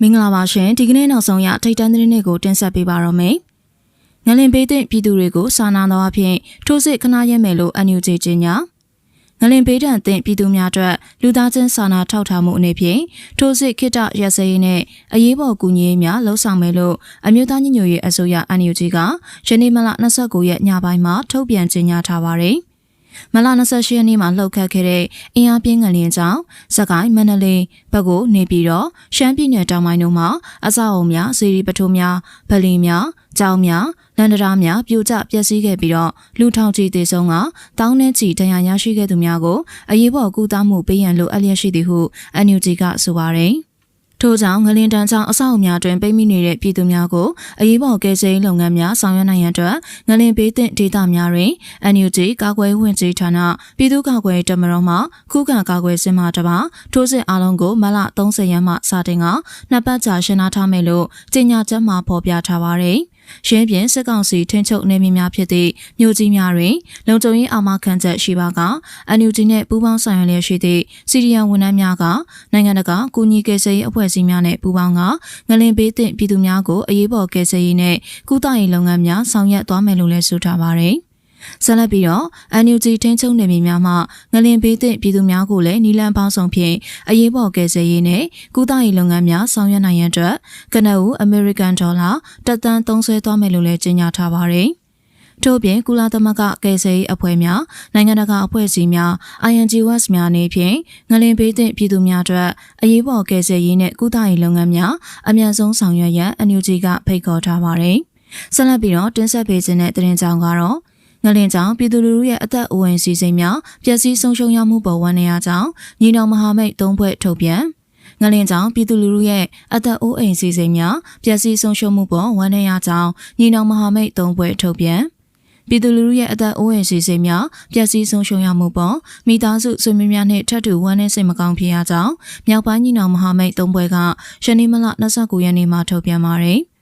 မင်္ဂလာပါရှင်ဒီကနေ့နောက်ဆုံးရထိတ်တန်းသတင်းတွေကိုတင်ဆက်ပေးပါတော့မယ်။ငလင်ပေးတဲ့ပြည်သူတွေကိုစာနာတော်အဖြစ်ထိုးစစ်ခဏရဲမယ်လို့ NUG ကြေညာငလင်ပေးတဲ့အသည့်ပြည်သူများအတွက်လူသားချင်းစာနာထောက်ထားမှုအနေဖြင့်ထိုးစစ်ခိတ္တရက်စဲရေးနဲ့အရေးပေါ်ကူညီရေးများလှုံ့ဆော်မယ်လို့အမျိုးသားညီညွတ်ရေးအစိုးရ NUG ကယနေ့မလ29ရက်ညပိုင်းမှာထုတ်ပြန်ကြေညာထားပါတယ်။ မလ28ရက်နေ့မှာလှုပ်ခတ်ခဲ့တဲ့အင်အားပြင်းငလျင်ကြောင့်စကိုင်းမန္တလေးဘက်ကိုနေပြီးတော့ရှမ်းပြည်နယ်တောင်ပိုင်းတို့မှာအဆောက်အုံများစီရီပထိုးများဗလီများကျောင်းများလန်ဒရာများပြိုကျပျက်စီးခဲ့ပြီးတော့လူထောင်ချီသေဆုံးကတောင်းနှင်းချီဒဏ်ရာရရှိခဲ့သူများကိုအရေးပေါ်ကူတာမှုပေးရန်လိုအပ်လျက်ရှိသည်ဟု NUG ကဆိုပါတယ်။ ထို့ကြောင့်ငလင်တန်းချောင်းအဆောက်အများတွင်ပိတ်မိနေတဲ့ပြည်သူများကိုအရေးပေါ်ကယ်ဆယ်ရေးလုပ်ငန်းများဆောင်ရွက်နိုင်ရန်အတွက်ငလင်ပေးတဲ့ဒေသများတွင် NUG ကာကွယ်ဝင်ကြီးဌာနပြည်သူ့ကာကွယ်တမတော်မှခုခံကာကွယ်စစ်မှတပါထိုးစစ်အလုံးကိုမလ30ရက်မှစတင်ကနှစ်ပတ်ကြာရှင်းထားမယ်လို့ကြေညာချက်မှာဖော်ပြထားပါတယ်။ ရင်းပြင်စစ်ကောင်စီထိန်းချုပ်နေမည်များဖြစ်သည့်မြို့ကြီးများတွင်လုံခြုံရေးအာမခံချက်ရှိပါကအန်ယူဂျီနှင့်ပူးပေါင်းဆောင်ရွက်လျက်ရှိသည့်စီရီယံဝန်ထမ်းများကနိုင်ငံတကာကုညီကယ်ဆယ်ရေးအဖွဲ့အစည်းများနှင့်ပူးပေါင်းကငလင်ပေးသည့်ပြည်သူများကိုအရေးပေါ်ကယ်ဆယ်ရေးနှင့်ကုသရေးလုပ်ငန်းများဆောင်ရွက်သွားမယ်လို့လည်းဆိုထားပါရယ်။ ဆက်လက်ပြီးတော့ NUG ထိန်းချုပ်နေပြည်များမှငလင်ပေးသည့်ပြည်သူများကိုလည်းနီလန်ပေါင်းဆောင်ဖြင့်အရေးပေါ်ကယ်ဆယ်ရေးနဲ့ကုသရေးလုပ်ငန်းများဆောင်ရွက်နိုင်ရန်အတွက်ကနအူအမေရိကန်ဒေါ်လာတက်သန်းသုံးဆွဲသွားမယ်လို့လည်းကြေညာထားပါတယ်။ထို့ပြင်ကုလသမဂ္ဂကယ်ဆယ်ရေးအဖွဲ့များနိုင်ငံတကာအဖွဲ့အစည်းများ INGOs များအနေဖြင့်ငလင်ပေးသည့်ပြည်သူများအတွက်အရေးပေါ်ကယ်ဆယ်ရေးနဲ့ကုသရေးလုပ်ငန်းများအမြန်ဆုံးဆောင်ရွက်ရန် NUG ကဖိတ်ခေါ်ထားပါတယ်။ဆက်လက်ပြီးတော့တင်ဆက်ပေးခြင်းတဲ့တင်ကြောင်ကတော့ ငလင်ကြောင့်ပြည်သူလူထုရဲ့အသက်အိုးအိမ်စီစိမ်များပျက်စီးဆုံးရှုံးရမှုပေါ်ဝန်နေရကြောင်းညီနောင်မဟာမိတ်သုံးဖွဲ့ထုတ်ပြန်ငလင်ကြောင့်ပြည်သူလူထုရဲ့အသက်အိုးအိမ်စီစိမ်များပျက်စီးဆုံးရှုံးမှုပေါ်ဝန်နေရကြောင်းညီနောင်မဟာမိတ်သုံးဖွဲ့ထုတ်ပြန်ပြည်သူလူထုရဲ့အသက်အိုးအိမ်စီစိမ်များပျက်စီးဆုံးရှုံးရမှုပေါ်မိသားစုဆွေမျိုးများနှင့်ထပ်တူဝမ်းနည်းစိတ်မကောင်းဖြစ်ရကြောင်းမြောက်ပိုင်းညီနောင်မဟာမိတ်သုံးဖွဲ့ကရှနီမလ29ရက်နေ့မှာထုတ်ပြန်ပါတယ်။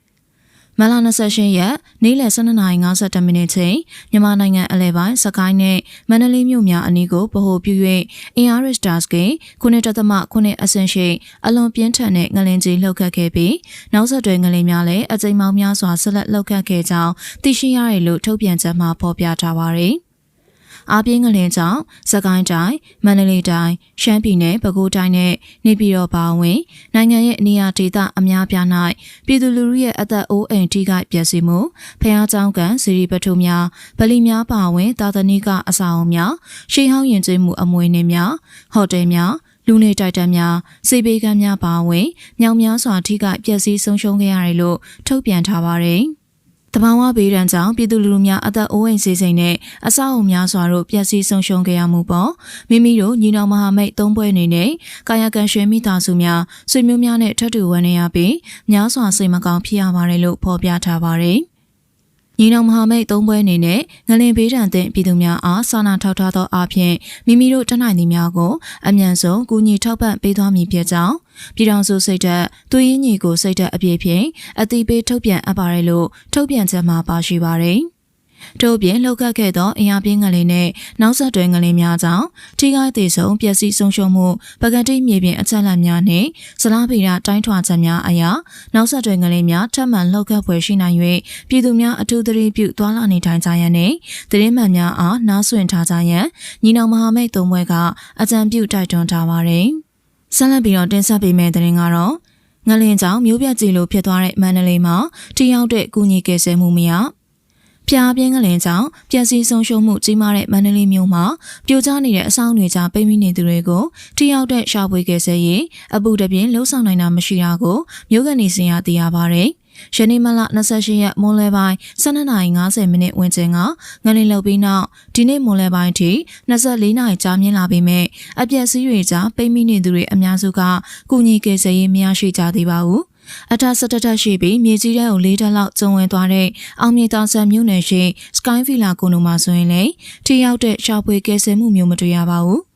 မလ28ရက်နေ့လယ်12:52မိနစ်ချိန်မြန်မာနိုင်ငံအလဲပိုင်းစကိုင်းနဲ့မန္တလေးမြို့များအနီးကိုဗဟိုပြု၍အင်အားရစ်တာစ်က9.9အဆင့်ရှိအလွန်ပြင်းထန်တဲ့ငလင်ကြီးလှုပ်ခတ်ခဲ့ပြီးနောက်ဆက်တွဲငလင်များလည်းအကြိမ်ပေါင်းများစွာဆက်လက်လှုပ်ခတ်ခဲ့ကြောင်းသိရှိရတယ်လို့ထုတ်ပြန်ချက်မှာဖော်ပြထားပါတယ်။ အားပြင်းငလင်ကြောင့်စကိုင်းတိုင်းမန္တလေးတိုင်းရှမ်းပြည်နယ်ပဲခူးတိုင်းနဲ့နေပြည်တော်ပါဝင်နိုင်ငံရဲ့နေရာဒေသအများပြား၌ပြည်သူလူထုရဲ့အသက်အိုးအိမ်ထိခိုက်ပျက်စီးမှုဖျားကြောင်းကန်စီရီပထုများဗလီများပါဝင်သာသနိကအဆောက်အုံများရှေးဟောင်းယဉ်ကျေးမှုအမွေအနှစ်များဟိုတယ်များလူနေတိုက်တမ်းများစေပေးကမ်းများပါဝင်မြောင်များစွာထိခိုက်ပျက်စီးဆုံးရှုံးခဲ့ရတယ်လို့ထုတ်ပြန်ထားပါတယ်။ တဘာဝဘေးဒဏ်ကြောင့်ပြည်သူလူထုများအသက်အိုးအိမ်စီစိမ်နဲ့အဆောက်အုံများစွာတို့ပျက်စီးဆုံးရှုံးခဲ့ရမှုပေါ့မိမိတို့ညီနောင်မဟာမိတ်သုံးပွဲအနေနဲ့ကာယကံရွှေမိသားစုများဆွေမျိုးများနဲ့ထပ်တူဝန်းနေရပြီးများစွာစိတ်မကောင်းဖြစ်ရပါတယ်လို့ဖော်ပြထားပါတယ်။ညီနောင်မဟာမိတ်သုံးပွဲအနေနဲ့ငလင်ဘေးဒဏ်သင့်ပြည်သူများအားစာနာထောက်ထားသောအားဖြင့်မိမိတို့တနိုင်သည်များကိုအမြန်ဆုံးကူညီထောက်ပံ့ပေးသွားမည်ဖြစ်ကြောင်း ပြည်ထောင်စုစိတ်သက်သူရင်းညီကိုစိတ်သက်အပြည့်ဖြင့်အတိပေးထုတ်ပြန်အပ်ပါတယ်လို့ထုတ်ပြန်ချက်မှာပါရှိပါတယ်။ထို့ပြင်လှုပ်ခတ်ခဲ့သောအင်အားပြင်းငလင်နဲ့နောက်ဆက်တွဲငလင်များကြောင့်ထိခိုက်သေးဆုံးပျက်စီးဆုံးရှုံးမှုပကတိမြေပြင်အချက်အလက်များနှင့်ဇလားဗီရာတိုင်းထွာချက်များအရာနောက်ဆက်တွဲငလင်များထပ်မံလှုပ်ခတ်ဖွယ်ရှိနိုင်၍ပြည်သူများအထူးသတိပြုသွားလာနေထိုင်ကြရန်နှင့်သတင်းမှန်များအားနားဆွင့်ထားကြရန်ညီနောင်မဟာမိတ်သုံးဘွဲကအကြံပြုတိုက်တွန်းထားပါတယ်။ ဆက်လက်ပြီးတော့တင်ဆက်ပေးမယ့်သတင်းကတော့ငလင်ကြောင့်မျိုးပြကြည်လိုဖြစ်သွားတဲ့မန္တလေးမှာတရောက်တဲ့ကုညီကယ်ဆယ်မှုများဖျားပြင်းကလင်ကြောင့်ပျက်စီးဆုံးရှုံးမှုကြီးမားတဲ့မန္တလေးမြို့မှာပြိုကျနေတဲ့အဆောင်တွေကြားပိတ်မိနေသူတွေကိုထိရောက်တဲ့ရှာဖွေကယ်ဆယ်ရေးအပူတပြင်းလှုပ်ဆောင်နိုင်တာမရှိတာကိုမြို့ကနေစင်ရသိရပါဗျ။ယ နေ့မလ28ရက်မွန်လွဲပိုင်း12:50မိနစ်ဝန်းကျင်ကငလင်လှုပ်ပြီးနောက်ဒီနေ့မွန်လွဲပိုင်းထိ24နာရီကြာမြင့်လာပေမဲ့အပြက်စီးတွေကြားပိတ်မိနေသူတွေအများစုကကုညီကယ်ဆယ်ရေးမရရှိကြသေးပါဘူး။အထက်ဆက်တက်ရှိပြီးမြေကြီးတဲ့ကို၄တက်လောက်ကျုံဝင်သွားတဲ့အောင်မြေတောင်ဆန်မြို့နယ်ရှိ Sky Villa ကုန်းတို့မှာဆိုရင်လေထိရောက်တဲ့ရှာဖွေကယ်ဆယ်မှုမျိုးမတွေ့ရပါဘူး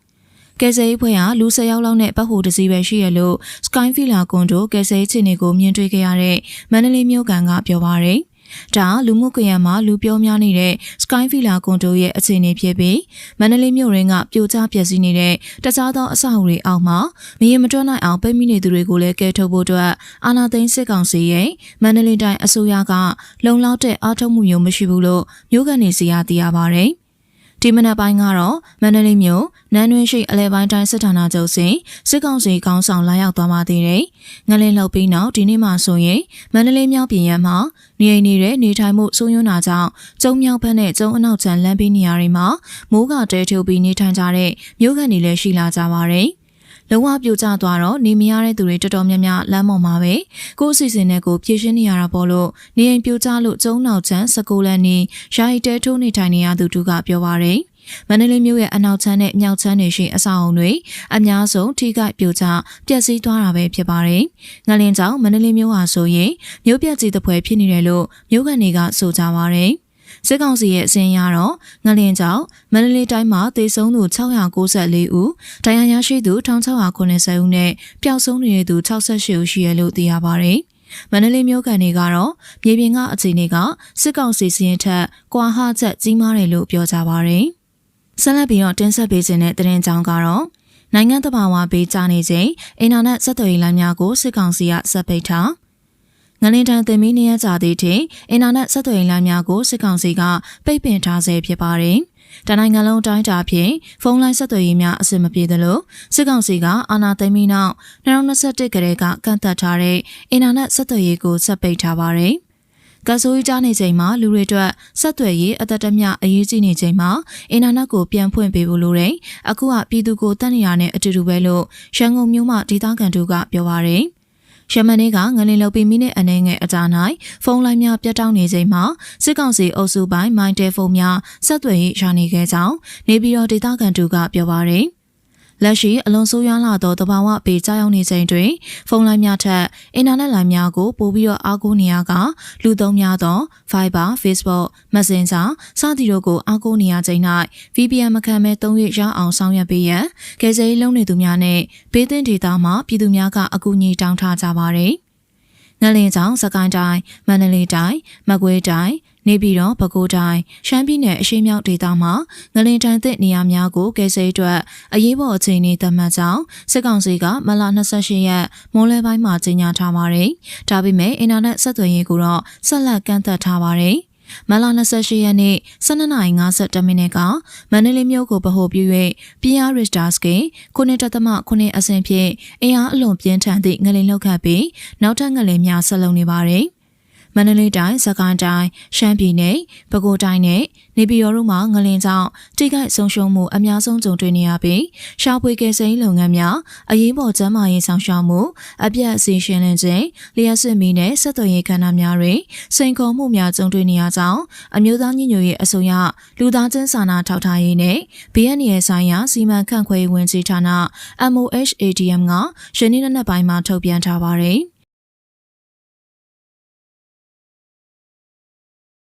ကယ်ဆယ်ရေးဖွဲ့ဟာလူ၁၀ယောက်လောက်နဲ့ပတ်ဟိုတစည်းပဲရှိရလို့ Sky Villa ကွန်တို့ကယ်ဆယ်ရေးခြေနေကိုမြင်တွေ့ခဲ့ရတဲ့မန္တလေးမြို့ကန်ကပြောပါရယ်။ဒါလူမှုကွန်ရက်မှာလူပြောများနေတဲ့ Sky Villa ကွန်ဒိုရဲ့အခြေအနေဖြစ်ပြီးမန္တလေးမြို့ရင်းကပြိုကျပျက်စီးနေတဲ့တခြားသောအဆောက်အဦတွေအောက်မှာမရင်မတွက်နိုင်အောင်ပိတ်မိနေသူတွေကိုလည်းကယ်ထုတ်ဖို့အတွက်အာနာသိန်းစစ်ကောင်စီရဲ့မန္တလေးတိုင်းအစိုးရကလုံလောက်တဲ့အားထုတ်မှုမျိုးမရှိဘူးလို့မြို့ကနေစီရသိရပါဗျ။ ဒီမနက်ပိုင်းကတော့မန္တလေးမြို့နန်းတွင်းရှိအလဲပိုင်းတိုင်းစစ်ဌာနချုပ်စီစစ်ကောင်စီကောင်းဆောင်လာရောက်သွားပါသေးတယ်။ငလင်းလှုပ်ပြီးနောက်ဒီနေ့မှဆိုရင်မန္တလေးမြောက်ပြင်ရမှာနေအိမ်နေတဲ့နေထိုင်မှုစိုးရွံ့တာကြောင့်ကျုံမြောက်ဘက်နဲ့ကျုံအနောက်ချမ်းလမ်းပြီးနေရာတွေမှာမိုးကတဲထုတ်ပြီးနေထိုင်ကြတဲ့မြို့ကန်တွေလည်းရှိလာကြပါတယ်။ လုံးဝပြိုကျသွားတော့နေမရတဲ့သူတွေတော်တော်များများလမ်းပေါ်မှာပဲကိုယ်အစီအစဉ်နဲ့ကိုဖြည့်ရှင်းနေရတာပေါ့လို့နေအိမ်ပြိုကျလို့ကျုံနောက်ချမ်းစကူလန်နေယာယီတဲထိုးနေထိုင်နေရသူတို့ကပြောပါရယ်မန္တလေးမြို့ရဲ့အနောက်ချမ်းနဲ့မြောက်ချမ်းတွေရှိအဆောက်အုံတွေအများဆုံးထိခိုက်ပြိုကျပျက်စီးသွားတာပဲဖြစ်ပါတယ်။ငလင်းကြောင့်မန္တလေးမြို့ဟာဆိုရင်မြို့ပြကြီးတစ်ဖွဲဖြစ်နေတယ်လို့မြို့ကန်တွေကဆိုကြပါရယ်။ စစ်ကောင်စီရဲ့အစင်းရတော့ငလင်းကြောင့်မန္တလေးတိုင်းမှာသေဆုံးသူ694ဦး၊ဒဏ်ရာရရှိသူ1690ဦးနဲ့ပျောက်ဆုံးနေတဲ့သူ68ဦးရှိရလို့သိရပါတယ်။မန္တလေးမြို့ကန်တွေကတော့မြေပြင်ကအခြေအနေကစစ်ကောင်စီစီရင်ထက်ကွာဟချက်ကြီးမားတယ်လို့ပြောကြပါရယ်။ဆက်လက်ပြီးတော့တင်ဆက်ပေးခြင်းတဲ့သတင်းကြောင်းကတော့နိုင်ငံတဘာဝပေးကြနေခြင်းအင်တာနက်ဆက်သွယ်ရေးလိုင်းများကိုစစ်ကောင်စီကဆက်ပိတ်ထား ငလင်တန်တင်မီနေရကြသည့်ထိအင်တာနက်ဆက်သွယ်ရေးလိုင်းများကိုစစ်ကောင်စီကပိတ်ပင်ထားဆဲဖြစ်ပါတယ်။တနိုင်ငံလုံးတိုင်းတာဖြင့်ဖုန်းလိုင်းဆက်သွယ်ရေးများအဆင်မပြေသလိုစစ်ကောင်စီကအာဏာသိမ်းပြီးနောက်2021ကတည်းကကန့်သတ်ထားတဲ့အင်တာနက်ဆက်သွယ်ရေးကိုဆက်ပိတ်ထားပါတယ်။ကဆိုးကြီးကြားနေချိန်မှာလူတွေအတွက်ဆက်သွယ်ရေးအသက်တမျှအရေးကြီးနေချိန်မှာအင်တာနက်ကိုပြန်ဖွင့်ပေးဖို့လိုတယ်။အခုကပြည်သူကိုတတ်နေရတဲ့အတူတူပဲလို့ရန်ကုန်မြို့မှဒေသခံတို့ကပြောပါရယ်။ ရမန်နေ့ကငလင်လုတ်ပြီးမိနစ်အနည်းငယ်အကြာ၌ဖုန်းလိုင်းများပြတ်တောက်နေချိန်မှာစစ်ကောင်စီအုပ်စုပိုင်းမိုင်းတယ်ဖုန်းများဆက်သွယ်ရေးရနေခဲ့ကြောင်းနေပြည်တော်ဒေသခံတို့ကပြောပါရယ်။ လက်ရှိအလွန်ဆိုးရွားလာသောတဘာဝပေကြောက်ရောက်နေချိန်တွင် ဖုန်းလိုင်းများထက်အင်တာနက်လိုင်းများကိုပို့ပြီးတော့အားကိုးနေရကလူသုံးများသော Viber, Facebook, Messenger စသည်တို့ကိုအားကိုးနေရချိန်၌ VPN မခံမဲ့သုံးရရအောင်ဆောင်ရွက်ပေးရန်ကယ်ဆယ်ရေးလုပ်နေသူများနဲ့ဘေးသင့်ဒေသမှပြည်သူများကအကူအညီတောင်းထားကြပါရယ်။ငလင်းချောင်းစကိုင်းတိုင်းမန္တလေးတိုင်းမကွေးတိုင်း နေပြည်တော်ပဲခူးတိုင်းရှမ်းပြည်နယ်အရှေ့မြောက်ဒေသမှာငလင်တန်သစ်နေရာများကိုကယ်ဆယ်အတွက်အရေးပေါ်အခြေအနေသတ်မှတ်ကြောင်းစစ်ကောင်စီကမလ28ရက်မိုးလယ်ပိုင်းမှာကြေညာထားပါတယ်။ဒါပေမဲ့အင်တာနက်ဆက်သွယ်ရေးကိုတော့ဆက်လက်ကန့်သတ်ထားပါတယ်။မလ28ရက်နေ့12:52မိနစ်ကမန္တလေးမြို့ကိုဗဟိုပြု၍ပြင်းအားရစ်တာစကေ9.9အဆင့်ဖြင့်အင်အားအလွန်ပြင်းထန်သည့်ငလင်လောက်ခတ်ပြီးနောက်ထပ်ငလင်များဆက်လုံနေပါတယ်။မ န္တလေးတိုင်း၊စကိုင်းတိုင်း၊ရှမ်းပြည်နယ်၊ပဲခူးတိုင်းနဲ့နေပြည်တော်တို့မှာငလင်ကြောင့်တိကျဆုံးရှုံးမှုအများဆုံးကြုံတွေ့နေရပြီးရှားပွေကယ်ဆယ်ရေးလုပ်ငန်းများအရေးပေါ်ကျန်းမာရေးဆောင်ရှောက်မှုအပြတ်အစီရှင်းလင်းခြင်းလျှက်စစ်မီနဲ့ဆက်သွယ်ရေးကဏ္ဍများတွင်စိန်ခေါ်မှုများကြုံတွေ့နေရကြောင်းအမျိုးသားညီညွတ်ရေးအစိုးရလူသားချင်းစာနာထောက်ထားရေးနဲ့ BNN ဆိုင်ရာစီမံခန့်ခွဲရေးဝန်ကြီးဌာန MOHADM ကယနေ့နေ့ပိုင်းမှာထုတ်ပြန်ထားပါတယ်။